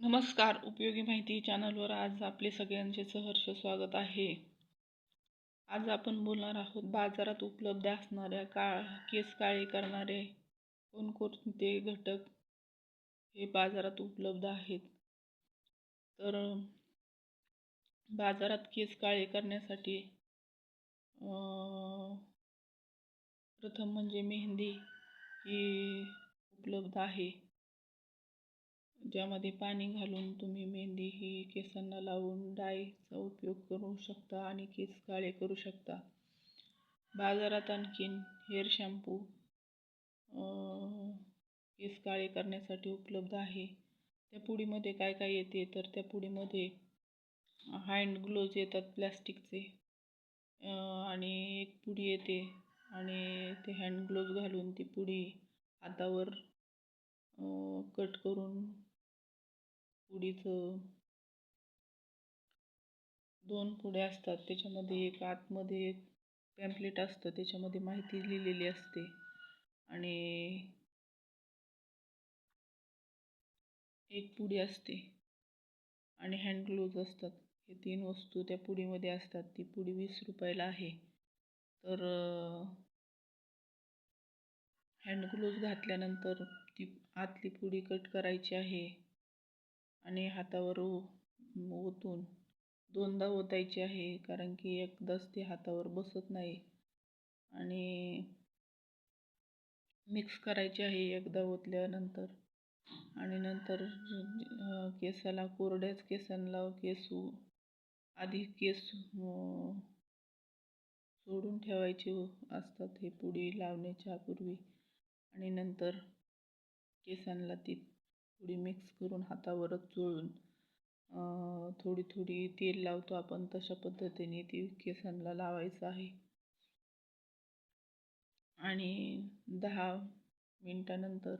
नमस्कार उपयोगी माहिती चॅनलवर आज आपले सगळ्यांचे सहर्ष स्वागत आहे. आज आपण बोलणार आहोत बाजारात उपलब्ध असणाऱ्या काळ केस काळे करणारे कोणकोणते घटक हे बाजारात उपलब्ध आहेत? तर बाजारात केस काळे करण्यासाठी प्रथम म्हणजे मेहंदी ही उपलब्ध आहे. ज्यामध्ये पाणी घालून तुम्ही मेहंदी ही केसांना लावून डाईचा उपयोग करू शकता आणि केस काळे करू शकता. बाजारात आणखीन हेअर शॅम्पू केस काळे करण्यासाठी उपलब्ध आहे. त्या पुडीमध्ये काय काय येते? तर त्या पुडीमध्ये हँड ग्लोज येतात प्लॅस्टिकचे आणि एक पुडी येते आणि ते हँड ग्लोव्ज घालून ती पुडी हातावर कट करून पुडीचं दोन पुड्या असतात. त्याच्यामध्ये एक आतमध्ये एक पॅम्पलेट असतं. त्याच्यामध्ये माहिती लिहिलेली असते. आणि एक पुडी असते. आणि हँड ग्लोव्ज असतात. हे तीन वस्तू त्या पुडीमध्ये असतात. ती पुडी वीस रुपयाला आहे. तर हँड ग्लोव्ज घातल्यानंतर ती आतली पुडी कट करायची आहे. आणि हातावर ओतून दोनदा ओतायची आहे कारण की एकदाच ते हातावर बसत नाही. आणि मिक्स करायची आहे एकदा ओतल्यानंतर. आणि नंतर केसाला कोरड्याच केसांना केस आधी केस सोडून ठेवायचे असतात हे पुडी लावण्याच्या पूर्वी. आणि नंतर केसांना ती थोडी मिक्स करून हातावरच चोळून थोडी थोडी तेल लावतो आपण. तशा पद्धतीने ती केसांना लावायचं आहे. आणि दहा मिनटानंतर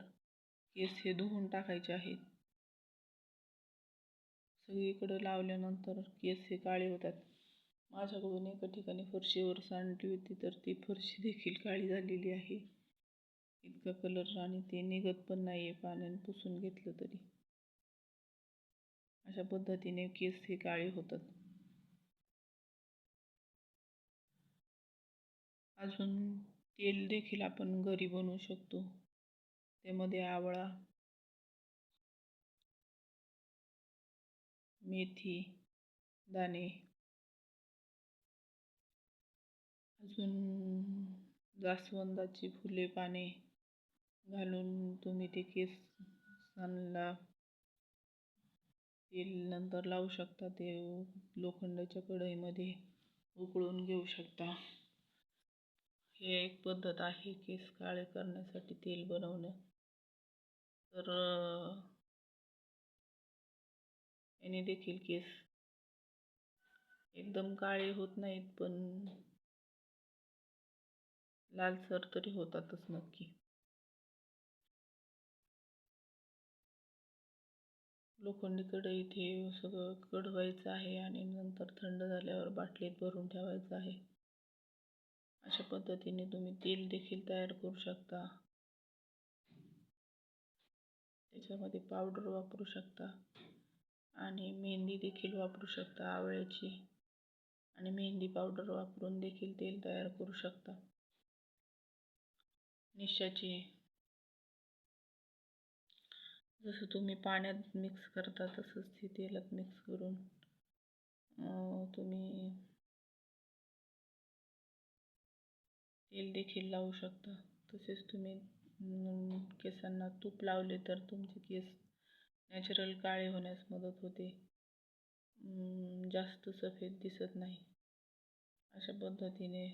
केस हे धुवून टाकायचे आहेत. सगळीकडं लावल्यानंतर केस हे काळे होतात. माझ्याकडून एका ठिकाणी फरशीवर सांडली होती तर ती फरशी देखील काळी झालेली आहे. इतका कलर आणि ते निघत पण नाही आहे पाण्याने पुसून घेतलं तरी. अशा पद्धतीने केस हे काळे होतात. अजून तेल देखील आपण घरी बनवू शकतो. त्यामध्ये आवळा मेथी दाणे. अजून जास्वंदाची फुले पाने. घालून तुम्ही ते केसांना तेल नंतर लावू शकता. ते लोखंडाच्या कढईमध्ये उकळून घेऊ शकता. हे एक पद्धत आहे केस काळे करण्यासाठी तेल बनवणं. तर याने देखील केस एकदम काळे होत नाहीत पण लालसर तरी होतातच नक्की. लोखंडी कढईत हे सगळं कढवायचं आहे आणि नंतर थंड झाल्यावर बाटलीत भरून ठेवायचं आहे. अशा पद्धतीने तुम्ही तेल देखील तयार करू शकता. त्याच्यामध्ये पावडर वापरू शकता आणि मेहंदी देखील वापरू शकता आवळ्याची. आणि मेहंदी पावडर वापरून देखील तेल तयार करू शकता. निशाची जसं तुम्ही पाण्यात मिक्स करता तसंच ते तेलात मिक्स करून तुम्ही तेल देखील लावू शकता. तसेच तुम्ही केसांना तूप लावले तर तुमचे केस नॅचरल काळे होण्यास मदत होते. जास्त सफेद दिसत नाही. अशा पद्धतीने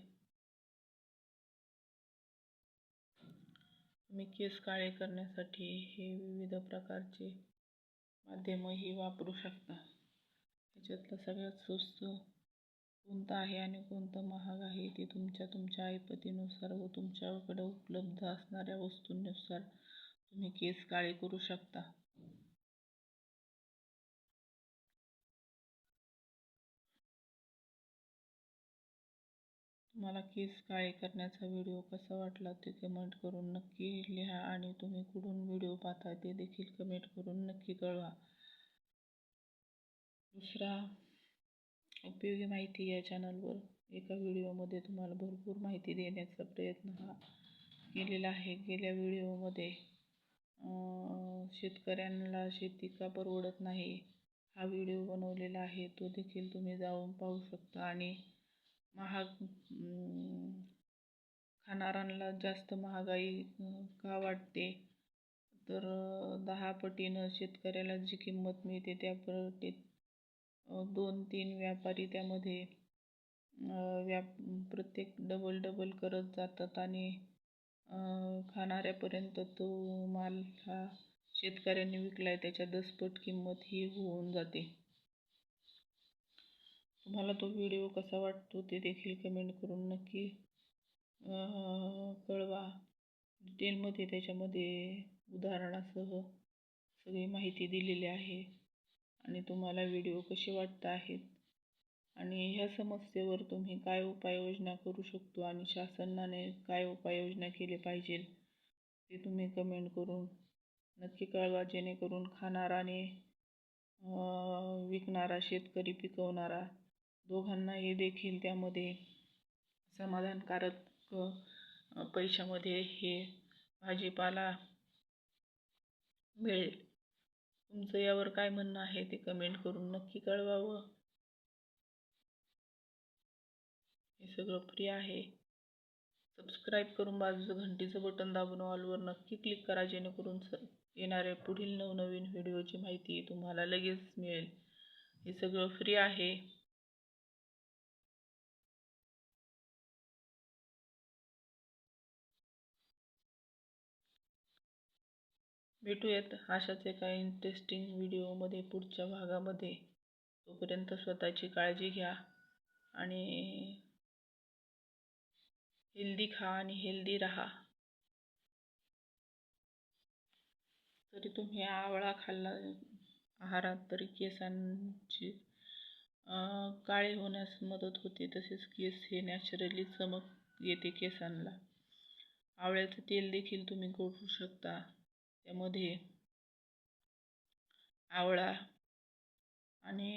तुम्ही केस काळे करण्यासाठी हे विविध प्रकारचे माध्यमही वापरू शकता. त्याच्यातलं सगळ्यात स्वस्त कोणतं आहे आणि कोणतं महाग आहे ते तुमच्या तुमच्या ऐपतीनुसार व तुमच्याकडे उपलब्ध असणाऱ्या वस्तूंनुसार तुम्ही केस काळे करू शकता. तुम्हाला केस काळे करण्याचा व्हिडिओ कसा वाटला ते कमेंट करून नक्की लिहा आणि तुम्ही कुठून व्हिडिओ पाहता ते देखील कमेंट करून नक्की कळवा. दुसरा उपयोगी माहिती या चॅनलवर एका व्हिडिओमध्ये तुम्हाला भरपूर माहिती देण्याचा प्रयत्न हा केलेला आहे. गेल्या व्हिडिओमध्ये शेतकऱ्यांना शेती का परवडत नाही हा व्हिडिओ बनवलेला आहे तो देखील तुम्ही जाऊन पाहू शकता आणि महाग खाणाऱ्यांना जास्त महागाई का वाटते? तर दहा पटीनं शेतकऱ्याला जी किंमत मिळते त्या पटीत दोन तीन व्यापारी त्यामध्ये व्याप प्रत्येक डबल डबल करत जातात आणि खाणाऱ्यापर्यंत तो माल हा शेतकऱ्यांनी विकलाय त्याच्या दसपट किंमत ही होऊन जाते. तुम्हाला तो व्हिडिओ कसा वाटतो ते देखील कमेंट करून नक्की कळवा. डिटेलमध्ये त्याच्यामध्ये उदाहरणासह सगळी माहिती दिलेली आहे आणि तुम्हाला व्हिडिओ कसे वाटत आहेत आणि ह्या समस्येवर तुम्ही काय उपाययोजना करू शकतो आणि शासनाने काय उपाययोजना केली पाहिजे ते तुम्ही कमेंट करून नक्की कळवा जेणेकरून खाणारा आणि विकणारा शेतकरी पिकवणारा दोघांनाही देखील त्यामध्ये समाधानकारक पैशामध्ये हे भाजीपाला मिळेल. तुमचं यावर काय म्हणणं आहे ते कमेंट करून नक्की कळवावं. हे सगळं फ्री आहे. सबस्क्राईब करून बाजूचं घंटीचं बटन दाबून ऑलवर नक्की क्लिक करा जेणेकरून स येणाऱ्या पुढील नवनवीन व्हिडिओची माहिती तुम्हाला लगेच मिळेल. हे सगळं फ्री आहे. भेटूयात अशाच एका इंटरेस्टिंग व्हिडिओमध्ये पुढच्या भागामध्ये. तोपर्यंत स्वतःची काळजी घ्या आणि हेल्दी खा आणि हेल्दी राहा. तरी तुम्ही आवळा खाल्ला आहारात तरी केसांची काळे होण्यास मदत होते तसेच केस हे नॅचरली चमक येते केसांना. आवळ्याचं तेल देखील तुम्ही करू शकता. त्यामध्ये आवळा आणि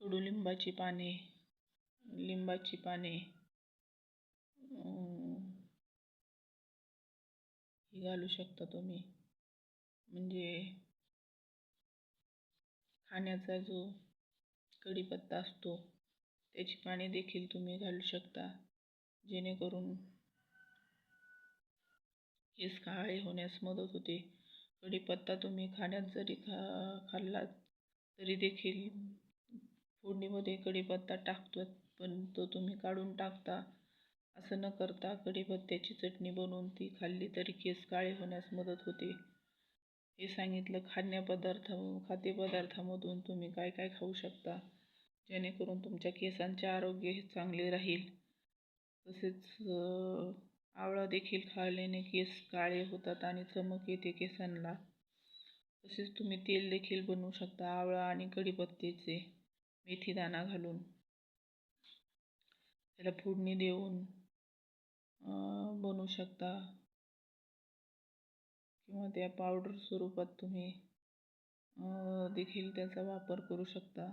कडुलिंबाची पाने लिंबाची पाने ही घालू शकता तुम्ही. म्हणजे खाण्याचा जो कढीपत्ता असतो त्याची पाने देखील तुम्ही घालू शकता. जेणेकरून केस काळे होण्यास मदत होते. कढीपत्ता तुम्ही खाण्यात जरी खा खाल्लात तरी देखील फोडणीमध्ये कढीपत्ता टाकतो पण तो तुम्ही काढून टाकता असं न करता कढीपत्त्याची चटणी बनवून ती खाल्ली तरी केस काळे होण्यास मदत होते. हे सांगितलं खाद्यपदार्थ खाद्यपदार्थामधून तुम्ही काय काय खाऊ शकता जेणेकरून तुमच्या केसांचे आरोग्य हे चांगले राहील. तसेच आवळा देखील खाल्ल्याने केस काळे होतात आणि चमक येते केसांना. तसेच तुम्ही तेल देखील बनवू शकता आवळा आणि कढीपत्त्याचे मेथीदाणा घालून. त्याला फोडणी देऊन बनवू शकता. किंवा त्या पावडर स्वरूपात तुम्ही देखील त्याचा वापर करू शकता.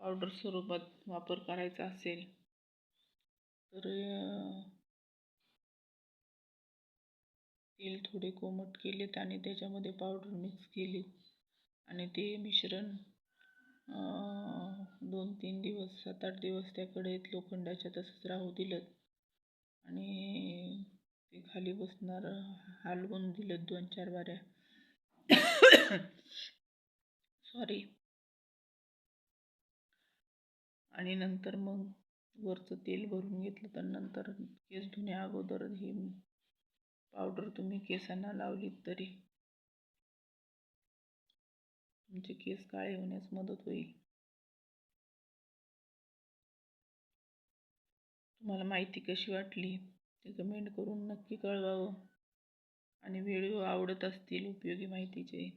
पावडर स्वरूपात वापर करायचा असेल तर तेल थोडे कोमट केलेत आणि त्याच्यामध्ये पावडर मिक्स केली. आणि ते मिश्रण दोन तीन दिवस सात आठ दिवस त्या कढईत लोखंडाच्या तसंच राहू दिलं. आणि ते खाली बसणार हलवून दिलं दोन चार बाऱ्या सॉरी आणि नंतर मग वरचं तेल भरून घेतलं तर नंतर केस धुण्या अगोदर हे पावडर तुम्ही केसांना लावलीत तरी. तुमचे केस काळे होण्यास मदत होईल. तुम्हाला माहिती कशी वाटली ते कमेंट करून नक्की कळवावं. आणि व्हिडिओ आवडत असतील उपयोगी माहितीचे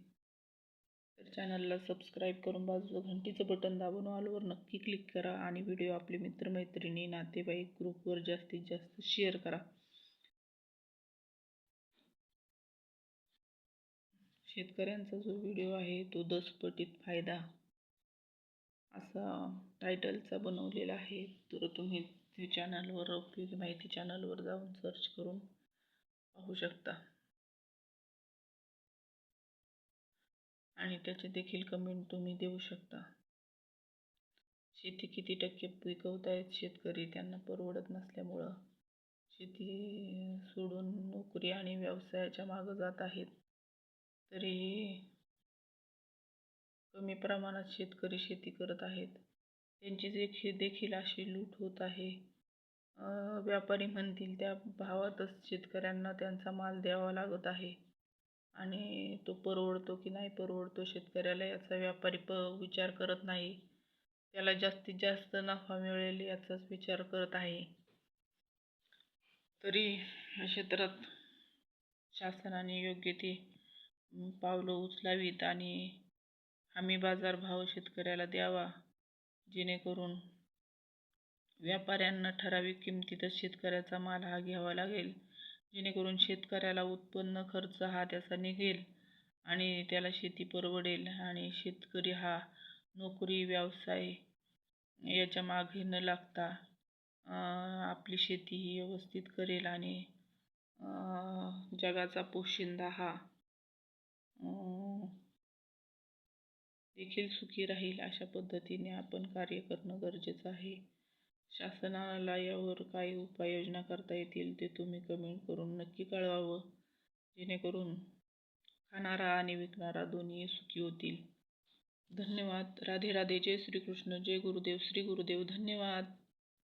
तर चॅनलला सबस्क्राईब करून बाजूला घंटीचं बटन दाबून ऑलवर नक्की क्लिक करा. आणि व्हिडिओ आपले मित्रमैत्रिणी नातेवाईक ग्रुपवर जास्तीत जास्त शेअर करा. शेतकऱ्यांचा जो व्हिडिओ आहे तो दसपटीत फायदा. असा टायटलचा बनवलेला आहे. तर तुम्ही ते चॅनलवर उपयोगी माहिती चॅनलवर जाऊन सर्च करून पाहू शकता. आणि त्याचे देखील कमेंट तुम्ही देऊ शकता. शेती किती टक्के पिकवतायत शेतकरी त्यांना परवडत नसल्यामुळं शेती सोडून नोकरी आणि व्यवसायाच्या मागं जात आहेत. तरीही कमी प्रमाणात शेतकरी शेती करत आहेत. त्यांची देखील देखील अशी लूट होत आहे. व्यापारी म्हणतील त्या भावातच शेतकऱ्यांना त्यांचा माल द्यावा लागत आहे. आणि तो परवडतो की नाही परवडतो शेतकऱ्याला याचा व्यापारी प विचार करत नाही. त्याला जास्तीत जास्त नफा मिळेल याचाच विचार करत आहे. तरी या क्षेत्रात शासनाने योग्य ती पावलं उचलावीत आणि हमी बाजार भाव शेतकऱ्याला द्यावा जेणेकरून व्यापाऱ्यांना ठराविक किमतीतच शेतकऱ्याचा माल हा घ्यावा लागेल जेणेकरून शेतकऱ्याला उत्पन्न खर्च हा त्याचा निघेल आणि त्याला शेती परवडेल आणि शेतकरी हा नोकरी व्यवसाय याच्या मागे न लागता आपली शेती ही व्यवस्थित करेल आणि जगाचा पोशिंदा हा देखील सुखी राहील अशा पद्धतीने आपण कार्य करणं गरजेचं आहे. शासनाला यावर काय उपाययोजना करता येतील ते तुम्ही कमेंट करून नक्की कळवावं. जेणेकरून खाणारा आणि विकणारा दोन्ही सुखी होतील. धन्यवाद. राधे राधे. जय श्रीकृष्ण. जय गुरुदेव. श्री गुरुदेव धन्यवाद.